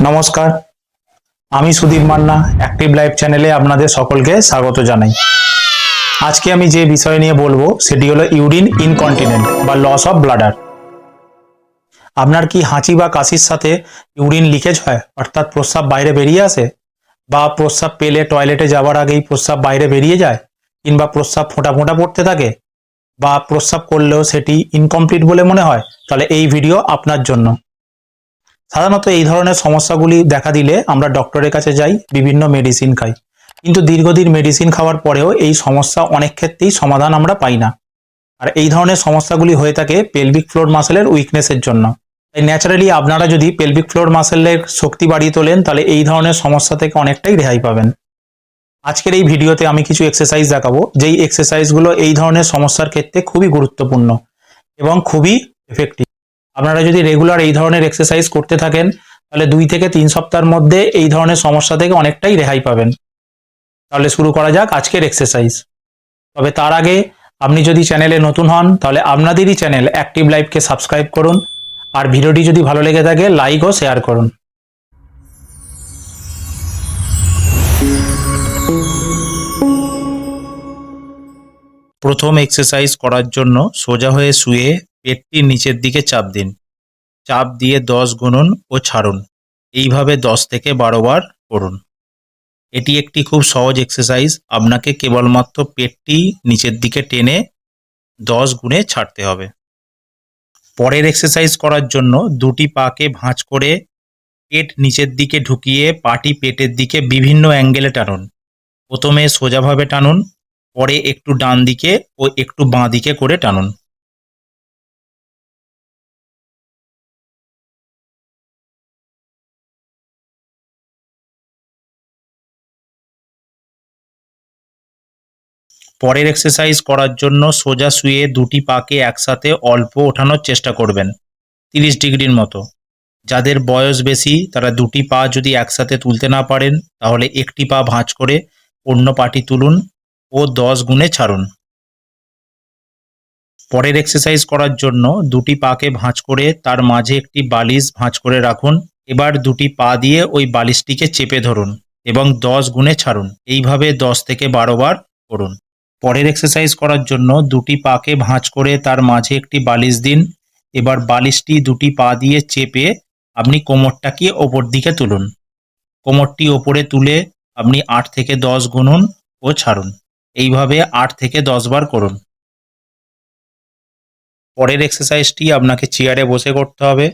নমস্কার। আমি Sudip Manna active life চ্যানেলে আপনাদের সকলকে স্বাগত জানাই। আজকে আমি যে বিষয় নিয়ে বলব, সেটি হলো ইউরিন ইনকন্টিনেন্ট বা লস অফ ব্লাডার আপনার কি হাঁচি বা কাশির সাথে ইউরিন লিকেজ হয়? অর্থাৎ প্রস্রাব বাইরে বেরিয়ে আসে? বা প্রস্রাব পেলে টয়লেটে যাওয়ার আগেই প্রস্রাব বাইরে বেরিয়ে যায়? কিংবা প্রস্রাব ফোঁটা ফোঁটা পড়তে থাকে? বা প্রস্রাব করলেও সেটি ইনকমপ্লিট বলে মনে হয়? তাহলে এই ভিডিও আপনার জন্য। সাধারণত এই ধরনের সমস্যাগুলি দেখা দিলে আমরা ডক্টরের কাছে যাই, বিভিন্ন মেডিসিন খাই। কিন্তু দীর্ঘদিন মেডিসিন খাওয়ার পরেও এই সমস্যা অনেক ক্ষেত্রেই সমাধান আমরা পাই না। আর এই ধরনের সমস্যাগুলি হয়ে থাকে পেলভিক ফ্লোর মাসেলের উইকনেসের জন্য। তাই ন্যাচারালি আপনারা যদি পেলভিক ফ্লোর মাসেলের শক্তি বাড়িয়ে তোলেন, তাহলে এই ধরনের সমস্যা থেকে অনেকটাই রেহাই পাবেন। আজকের এই ভিডিওতে আমি কিছু এক্সারসাইজ দেখাবো, যেই এক্সারসাইজগুলো এই ধরনের সমস্যার ক্ষেত্রে খুবই গুরুত্বপূর্ণ এবং খুবই এফেক্টিভ আপনারা যদি রেগুলার এই ধরনের এক্সারসাইজ করতে থাকেন, তাহলে দুই থেকে তিন সপ্তাহের মধ্যে এই ধরনের সমস্যা থেকে অনেকটাই রেহাই পাবেন। তাহলে শুরু করা যাক আজকের এক্সারসাইজ তবে তার আগে আপনি যদি চ্যানেলে নতুন হন, তাহলে আপনাদেরই চ্যানেল অ্যাক্টিভ লাইফকে সাবস্ক্রাইব করুন। আর ভিডিওটি যদি ভালো লেগে থাকে লাইক ও শেয়ার করুন। প্রথম এক্সারসাইজ করার জন্য সোজা হয়ে শুয়ে পেটটি নিচের দিকে চাপ দিন। চাপ দিয়ে দশ গুনুন ও ছাড়ুন। এইভাবে দশ থেকে বারো বার করুন। এটি একটি খুব সহজ এক্সারসাইজ আপনাকে কেবলমাত্র পেটটি নিচের দিকে টেনে দশ গুণে ছাড়তে হবে। পরের এক্সারসাইজ করার জন্য দুটি পাকে ভাঁজ করে পেট নিচের দিকে ঢুকিয়ে পাটি পেটের দিকে বিভিন্ন অ্যাঙ্গেলে টানুন। প্রথমে সোজাভাবে টানুন, পরে একটু ডান দিকে ও একটু বাঁ দিকে করে টানুন। পরের এক্সারসাইজ করার জন্য সোজা শুয়ে দুটি পাকে একসাথে অল্প ওঠানোর চেষ্টা করবেন। তিরিশ ডিগ্রির মতো। যাদের বয়স বেশি, তারা দুটি পা যদি একসাথে তুলতে না পারেন, তাহলে একটি পা ভাঁজ করে অন্য পাটি তুলুন ও দশ গুণে ছাড়ুন। পরের এক্সারসাইজ করার জন্য দুটি পাকে ভাঁজ করে তার মাঝে একটি বালিশ ভাঁজ করে রাখুন। এবার দুটি পা দিয়ে ওই বালিশটিকে চেপে ধরুন এবং দশ গুণে ছাড়ুন। এইভাবে দশ থেকে বারো বার করুন। পরের এক্সারসাইজ করার জন্য দুটি পাকে ভাঁজ করে তার মাঝে একটি বালিশ দিন। এবার বালিশটি দুটি পা দিয়ে চেপে আপনি কোমরটাকে ওপর দিকে তুলুন। কোমরটি ওপরে তুলে আপনি আট থেকে দশ গুনুন ও ছাড়ুন। এইভাবে আট থেকে দশ বার করুন। পরের এক্সারসাইজটি আপনাকে চেয়ারে বসে করতে হবে।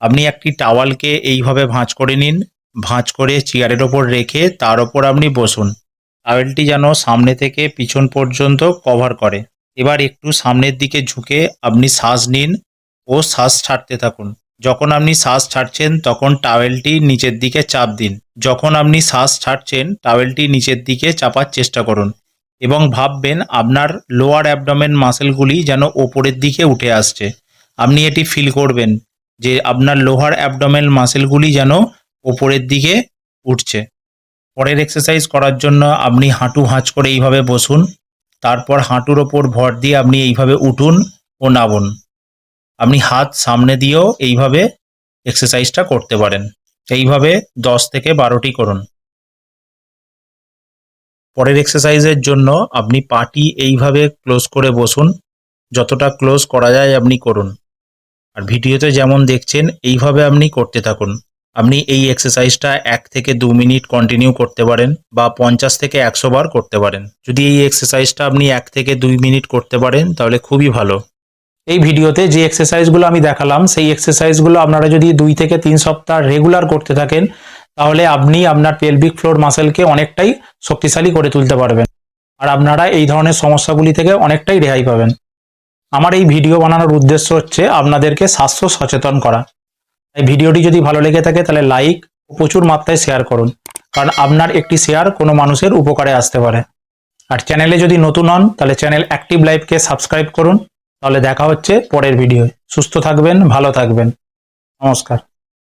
আপনি একটি টাওয়ালকে এইভাবে ভাঁজ করে নিন। ভাঁজ করে চেয়ারের ওপর রেখে তার ওপর আপনি বসুন। টাওয়েলটি যেন সামনে থেকে পিছন পর্যন্ত কভার করে। এবার একটু সামনের দিকে ঝুঁকে আপনি শ্বাস নিন ও শ্বাস ছাড়তে থাকুন। যখন আপনি শ্বাস ছাড়ছেন, তখন টাওয়েলটি নিচের দিকে চাপ দিন। যখন আপনি শ্বাস ছাড়ছেন, টাওয়েলটি নিচের দিকে চাপার চেষ্টা করুন এবং ভাববেন আপনার লোয়ার অ্যাবডোমেন মাসেলগুলি যেন ওপরের দিকে উঠে আসছে। আপনি এটি ফিল করবেন যে আপনার লোহার অ্যাবডোমেন মাসেলগুলি যেন ওপরের দিকে উঠছে। পরের এক্সারসাইজ করার জন্য আপনি হাঁটু ভাঁজ করে এইভাবে বসুন। তারপর হাঁটুর ওপর ভর দিয়ে আপনি এইভাবে উঠুন ও নাবুন আপনি হাত সামনে দিয়েও এইভাবে এক্সারসাইজটা করতে পারেন। এইভাবে দশ থেকে বারোটি করুন। পরের এক্সারসাইজের জন্য আপনি পাটি এইভাবে ক্লোজ করে বসুন। যতটা ক্লোজ করা যায় আপনি করুন। আর ভিডিওতে যেমন দেখছেন, এইভাবে আপনি করতে থাকুন। আপনি এই এক্সারসাইজটা এক থেকে দু মিনিট কন্টিনিউ করতে পারেন বা পঞ্চাশ থেকে একশো বার করতে পারেন। যদি এই এক্সারসাইজটা আপনি এক থেকে দুই মিনিট করতে পারেন, তাহলে খুবই ভালো। এই ভিডিওতে যে এক্সারসাইজগুলো আমি দেখালাম, সেই এক্সারসাইজগুলো আপনারা যদি দুই থেকে তিন সপ্তাহ রেগুলার করতে থাকেন, তাহলে আপনি আপনার পেলভিক ফ্লোর মাসেলকে অনেকটাই শক্তিশালী করে তুলতে পারবেন। আর আপনারা এই ধরনের সমস্যাগুলি থেকে অনেকটাই রেহাই পাবেন। আমার এই ভিডিও বানানোর উদ্দেশ্য হচ্ছে আপনাদেরকে স্বাস্থ্য সচেতন করা। এই ভিডিওটি যদি ভালো লেগে থাকে তাহলে লাইক প্রচুর মাত্রায় শেয়ার করুন। কারণ আপনার একটি শেয়ার কোনো মানুষের উপকারে আসতে পারে। আর চ্যানেলে যদি নতুন হন, তাহলে চ্যানেল অ্যাক্টিভ লাইফকে সাবস্ক্রাইব করুন। তাহলে দেখা হচ্ছে পরের ভিডিও সুস্থ থাকবেন, ভালো থাকবেন। নমস্কার।